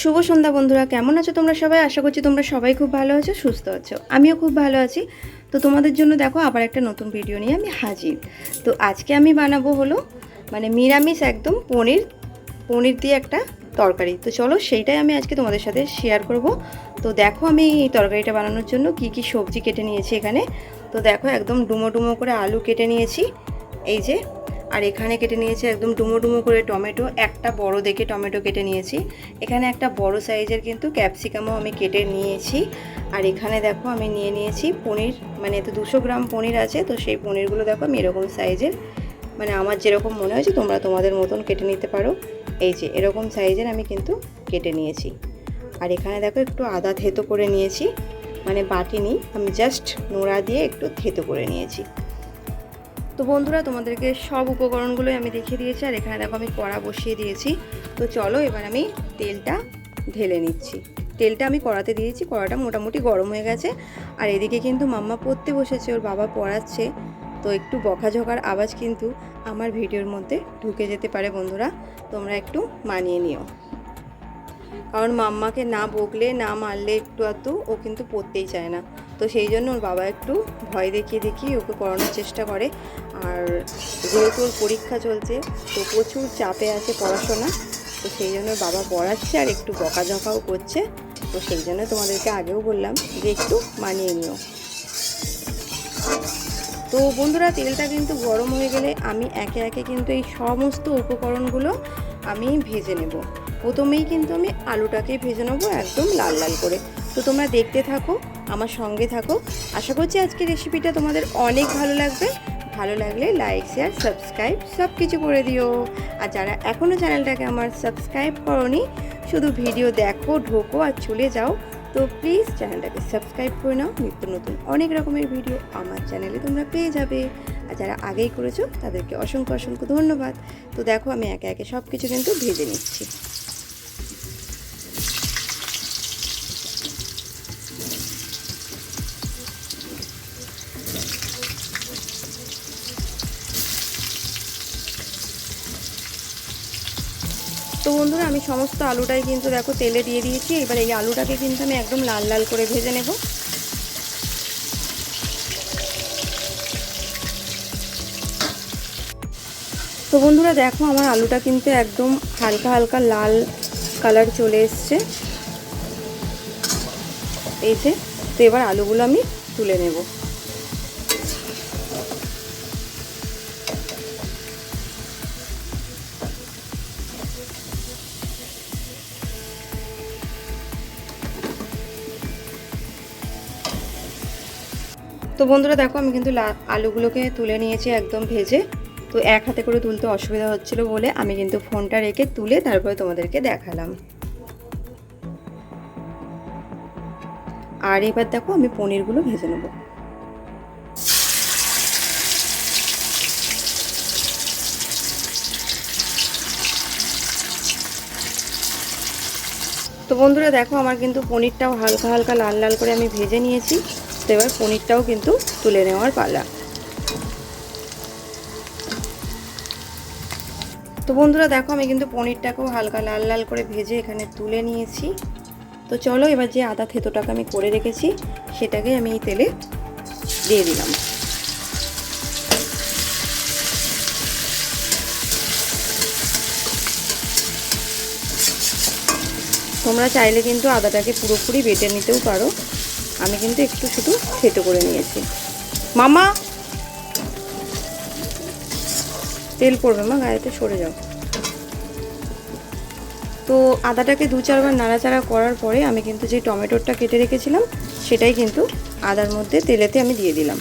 শুভ সন্ধ্যা বন্ধুরা, কেমন আছো তোমরা সবাই? আশা করছি তোমরা সবাই খুব ভালো আছো, সুস্থ আছো। আমিও খুব ভালো আছি। তো তোমাদের জন্য দেখো আবার একটা নতুন ভিডিও নিয়ে আমি হাজির। তো আজকে আমি বানাবো হলো মানে নিরামিষ একদম পনির পনির দিয়ে একটা তরকারি। তো চলো সেইটাই আমি আজকে তোমাদের সাথে শেয়ার করব। তো দেখো আমি এই তরকারিটা বানানোর জন্য কি কি সবজি কেটে নিয়েছি এখানে। তো দেখো একদম ডুমো ডুমো করে আলু কেটে নিয়েছি। এই যে আর এখানে কেটে নিয়েছি একদম ডুমো ডুমো করে টমেটো। একটা বড় দেখে টমেটো কেটে নিয়েছি। এখানে একটা বড় সাইজের কিন্তু ক্যাপসিকামও আমি কেটে নিয়েছি। আর এখানে দেখো আমি নিয়ে নিয়েছি পনির মানে এতে দুশো গ্রাম পনির আছে, তো সেই পনিরগুলো দেখো আমি এরকম সাইজের মানে আমার যেরকম মনে হয়েছে তোমরা তোমাদের মতন কেটে নিতে পারো। এই যে এরকম সাইজের আমি কিন্তু কেটে নিয়েছি। আর এখানে দেখো একটু আদা থেতো করে নিয়েছি মানে বাটি নিই, আমি জাস্ট নোড়া দিয়ে একটু থেতো করে নিয়েছি। তো বন্ধুরা, তোমাদেরকে সব উপকরণগুলোই আমি দেখিয়ে দিয়েছি, আর এখানে দেখো আমি কড়া বসিয়ে দিয়েছি। তো চলো এবার আমি তেলটা ঢেলে নিচ্ছি। তেলটা আমি কড়াতে দিয়েছি, কড়াটা মোটামুটি গরম হয়ে গেছে। আর এদিকে কিন্তু মাম্মা পড়তে বসেছে, ওর বাবা পড়াচ্ছে। তো একটু বকাঝকার আওয়াজ কিন্তু আমার ভিডিওর মধ্যে ঢুকে যেতে পারে বন্ধুরা, তোমরা একটু মানিয়ে নিও। কারণ মাম্মাকে না বকলে, না মারলে একটু আধটু ও কিন্তু পড়তেই চায় না। তো সেই জন্য ওর বাবা একটু ভয় দেখিয়ে দেখিয়ে ওকে পড়ানোর চেষ্টা করে। আর যেহেতু ওর পরীক্ষা চলছে, তো প্রচুর চাপে আছে পড়াশোনা, তো সেই জন্য বাবা পড়াচ্ছে আর একটু বকাঝকাও করছে। তো সেই জন্য তোমাদেরকে আগেও বললাম যে একটু মানিয়ে নিও। তো বন্ধুরা, তেলটা কিন্তু গরম হয়ে গেলে আমি একে একে কিন্তু এই সমস্ত উপকরণগুলো আমি ভেজে নেব। প্রথমেই কিন্তু আমি আলুটাকে ভেজে নেব একদম লাল লাল করে। তো তোমরা দেখতে থাকো, আমার সঙ্গে থাকো। আশা করছি আজকের রেসিপিটা তোমাদের অনেক ভালো লাগবে। ভালো লাগলে লাইক শেয়ার সাবস্ক্রাইব সব কিছু করে দিও। আর যারা এখনও চ্যানেলটাকে আমার সাবস্ক্রাইব করনি, শুধু ভিডিও দেখো, ঢোকো আর চলে যাও। তো প্লিজ চ্যানেলটাকে সাবস্ক্রাইব করে নাও। নিত্য নতুন অনেক রকমের ভিডিও আমার চ্যানেলে তোমরা পেয়ে যাবে। আর যারা আগেই করেছ, তাদেরকে অসংখ্য অসংখ্য ধন্যবাদ। তো দেখো, আমি একে একে সব কিছু কিন্তু ভেজে নিচ্ছি। তো বন্ধুরা, আমি সমস্ত আলুটাই কিন্তু দেখো তেলে দিয়ে দিয়েছি। এবার এই আলুটাকে কিন্তু আমি একদম লাল লাল করে ভেজে নেব। তো বন্ধুরা, দেখো আমার আলুটা কিন্তু একদম হালকা হালকা লাল কালার চলে এসছে। এই যে, তো এবার আলুগুলো আমি তুলে নেব। তো বন্ধুরা দেখো, আমি কিন্তু আলুগুলোকে তুলে নিয়েছি একদম ভেজে। তো এক হাতে করে তুলতে অসুবিধা হচ্ছিল বলে আমি কিন্তু ফোনটা রেখে তুলে তারপরে তোমাদেরকে দেখালাম। আর এবার দেখো, আমি পনিরগুলো ভেজে নেব। তো বন্ধুরা দেখো, আমার কিন্তু পনিরটাও হালকা হালকা লাল লাল করে আমি ভেজে নিয়েছি। তো এবার পনিরটাও কিন্তু তুলে নেওয়ার পালা। তো বন্ধুরা দেখো, আমি কিন্তু পনিরটাকেও হালকা লাল লাল করে ভেজে এখানে তুলে নিয়েছি। তো চলো এবার যে আদা থেতোটাকে আমি করে রেখেছি, সেটাকে আমি এই তেলে দিয়ে দিলাম। তোমরা চাইলে কিন্তু আদাটাকে পুরোপুরি বেটে নিতেও পারো। আমি কিন্তু একটু শুধু থেতো করে নিয়েছি। মামা! তেল পড়বে, মা, গায়েতে সরে যাও। তো আদাটাকে দু চারবার নাড়াচাড়া করার পরে আমি কিন্তু যে টমেটোটা কেটে রেখেছিলাম, সেটাই কিন্তু আদার মধ্যে তেলেতে আমি দিয়ে দিলাম।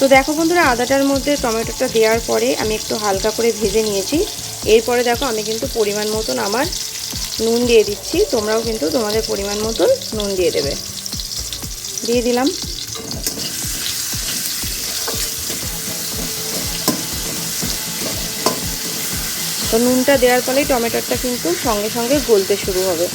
তো দেখো বন্ধুরা, আদাটার মধ্যে টমেটোটা দেওয়ার পরে আমি একটু হালকা করে ভেজে নিয়েছি। এরপরে দেখো, আমি কিন্তু পরিমাণ মতন আমার নুন দিয়ে দিচ্ছি। তোমরাও কিন্তু তোমাদের পরিমাণ মতন নুন দিয়ে দেবে। দিয়ে দিলাম। তো নুনটা দেওয়ার ফলেই টমেটোটা কিন্তু সঙ্গে সঙ্গে গলতে শুরু হবে।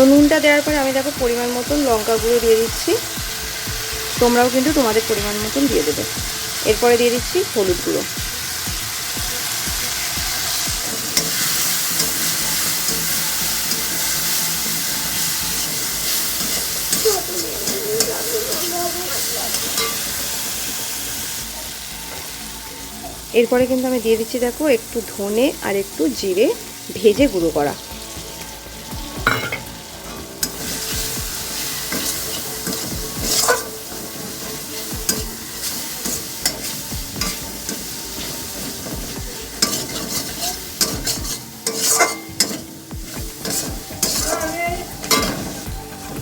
তো নুনটা দেওয়ার পরে আমি দেখো পরিমাণ মতন লঙ্কা গুঁড়ো দিয়ে দিচ্ছি। তোমরাও কিন্তু তোমাদের পরিমাণ মতন দিয়ে দেবে। এরপরে দিয়ে দিচ্ছি হলুদ গুঁড়ো। এরপরে কিন্তু আমি দিয়ে দিচ্ছি দেখো একটু ধনে আর একটু জিরে ভেজে গুঁড়ো করা।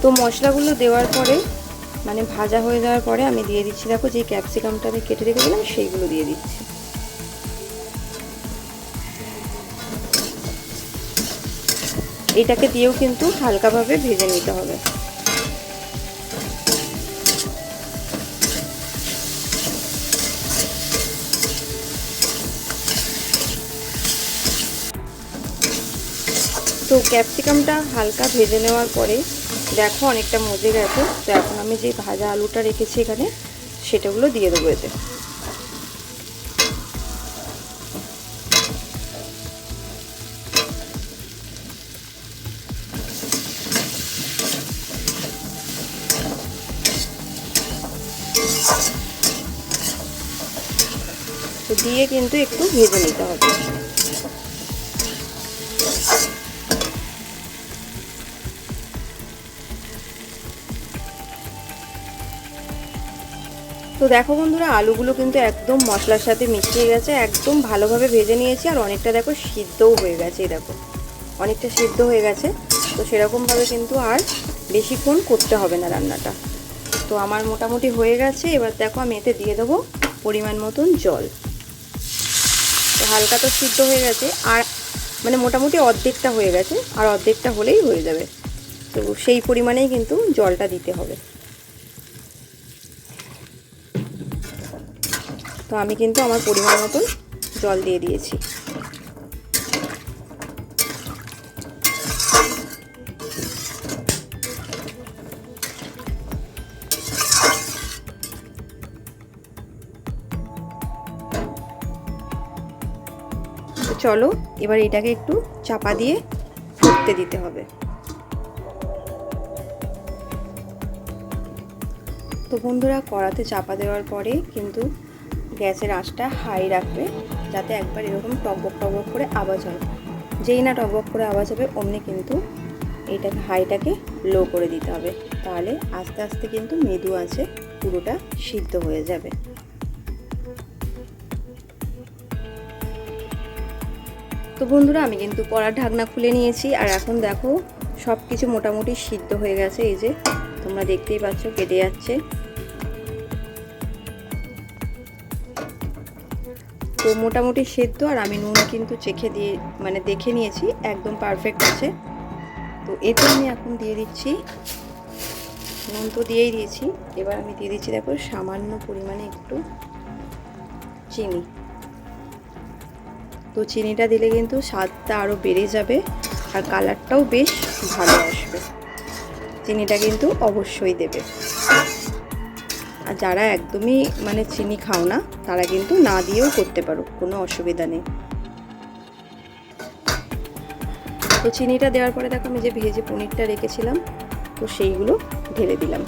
তো মশলাগুলো দেওয়ার পরে মানে ভাজা হয়ে যাওয়ার পরে আমি দিয়ে দিচ্ছি, দেখো যে ক্যাপসিকামটা আমি কেটে রেখেছিলাম, সেইগুলো দিয়ে দিচ্ছি। এটাকে দিয়েও কিন্তু হালকাভাবে ভেজে নিতে হবে। তো ক্যাপসিকামটা হালকা ভেজে নেওয়ার পরে দেখো অনেকটা মজে গেছে। তো এখন আমি যে ভাজা আলুটা রেখেছি এখানে, সেটাগুলো দিয়ে দেবো এতে। দিয়ে কিন্তু একটু ভেজে নিতে হবে। তো দেখো বন্ধুরা, আলুগুলো কিন্তু একদম মশলার সাথে মিশিয়ে গেছে, একদম ভালোভাবে ভেজে নিয়েছি, আর অনেকটা দেখো সিদ্ধও হয়ে গেছে দেখো। অনেকটা সিদ্ধ হয়ে গেছে, তো সেরকমভাবে কিন্তু আর বেশিক্ষণ করতে হবে না রান্নাটা। তো আমার মোটামুটি হয়ে গেছে, এবার দেখো আমি এতে দিয়ে দেবো পরিমাণ মতন জল। তো হালকা তো সিদ্ধ হয়ে গেছে, আর মানে মোটামুটি অর্ধেকটা হয়ে গেছে, আর অর্ধেকটা হলেই হয়ে যাবে। তো সেই পরিমাণেই কিন্তু জলটা দিতে হবে। তো আমি কিন্তু আমার পরিমাণ মতন জল দিয়ে দিয়েছি। চলো, এবার এটাকে একটু চাপা দিয়ে ফুটতে দিতে হবে। তো বন্ধুরা, কড়াতে চাপা দেওয়ার পরে কিন্তু গ্যাসের আঁচটা হাই রাখবে, যাতে একবার এরকম টকবক টকবক করে আওয়াজ হয়। যেই না টকবক করে আওয়াজ হবে, অমনি কিন্তু এইটাকে, হাইটাকে লো করে দিতে হবে। তাহলে আস্তে আস্তে কিন্তু মেদু আছে পুরোটা সিদ্ধ হয়ে যাবে। তো বন্ধুরা, আমি কিন্তু কড়ার ঢাকনা খুলে নিয়েছি, আর এখন দেখো সব কিছু মোটামুটি সিদ্ধ হয়ে গেছে। এই যে তোমরা দেখতেই পাচ্ছ, কেটে যাচ্ছে। তো মোটামুটি সেদ্ধ আর আমি নুন কিন্তু চেখে দিয়ে মানে দেখে নিয়েছি, একদম পারফেক্ট আছে। তো এতে আমি এখন দিয়ে দিচ্ছি, নুন তো দিয়েই দিয়েছি। এবার আমি দিয়ে দিচ্ছি, দেখো, সামান্য পরিমাণে একটু চিনি। তো চিনিটা দিলে কিন্তু স্বাদটা আরও বেড়ে যাবে আর কালারটাও বেশ ভালো আসবে। চিনিটা কিন্তু অবশ্যই দেবে। আর যারা একদমই মানে চিনি খাও না, তারা কিন্তু না দিয়েও করতে পারো, কোনো অসুবিধা নেই। তো চিনিটা দেওয়ার পরে দেখো আমি যে ভেজে পনিরটা রেখেছিলাম, তো সেইগুলো ঢেলে দিলাম।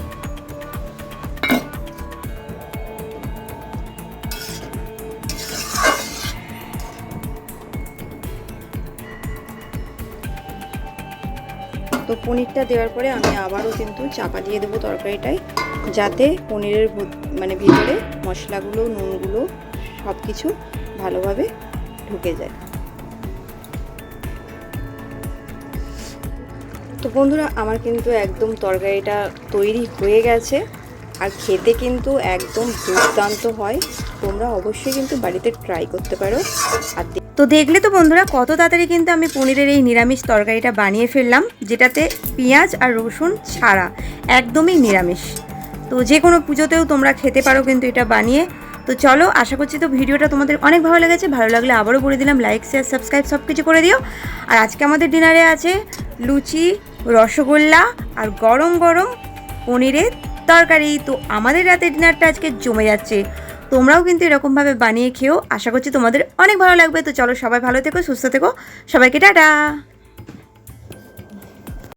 পনিরটা দেওয়ার পরে আমি আবারও কিন্তু চাপা দিয়ে দেবো তরকারিটায়, যাতে পনিরের মানে ভিতরে মশলাগুলো, নুনগুলো সব কিছু ভালোভাবে ঢুকে যায়। তো বন্ধুরা, আমার কিন্তু একদম তরকারিটা তৈরি হয়ে গেছে আর খেতে কিন্তু একদম দুর্দান্ত হয়। তোমরা অবশ্যই কিন্তু বাড়িতে ট্রাই করতে পারো। আর তো দেখলে তো বন্ধুরা কত তাড়াতাড়ি কিন্তু আমি পনিরের এই নিরামিষ তরকারিটা বানিয়ে ফেললাম, যেটাতে পেঁয়াজ আর রসুন ছাড়া একদমই নিরামিষ। তো যে কোনো পুজোতেও তোমরা খেতে পারো কিন্তু এটা বানিয়ে। তো চলো, আশা করছি তো ভিডিওটা তোমাদের অনেক ভালো লেগেছে। ভালো লাগলে আবারও বলে দিলাম লাইক শেয়ার সাবস্ক্রাইব সব কিছু করে দিও। আর আজকে আমাদের ডিনারে আছে লুচি, রসগোল্লা আর গরম গরম পনিরের তরকারি। তো আমাদের রাতে ডিনারটা আজকে জমে যাচ্ছে। তোমরাও কিন্তু এরকমভাবে বানিয়ে খেয়েও আশা করছি তোমাদের অনেক ভালো লাগবে। তো চলো সবাই ভালো থেকো, সুস্থ থেকো। সবাইকে টাটা।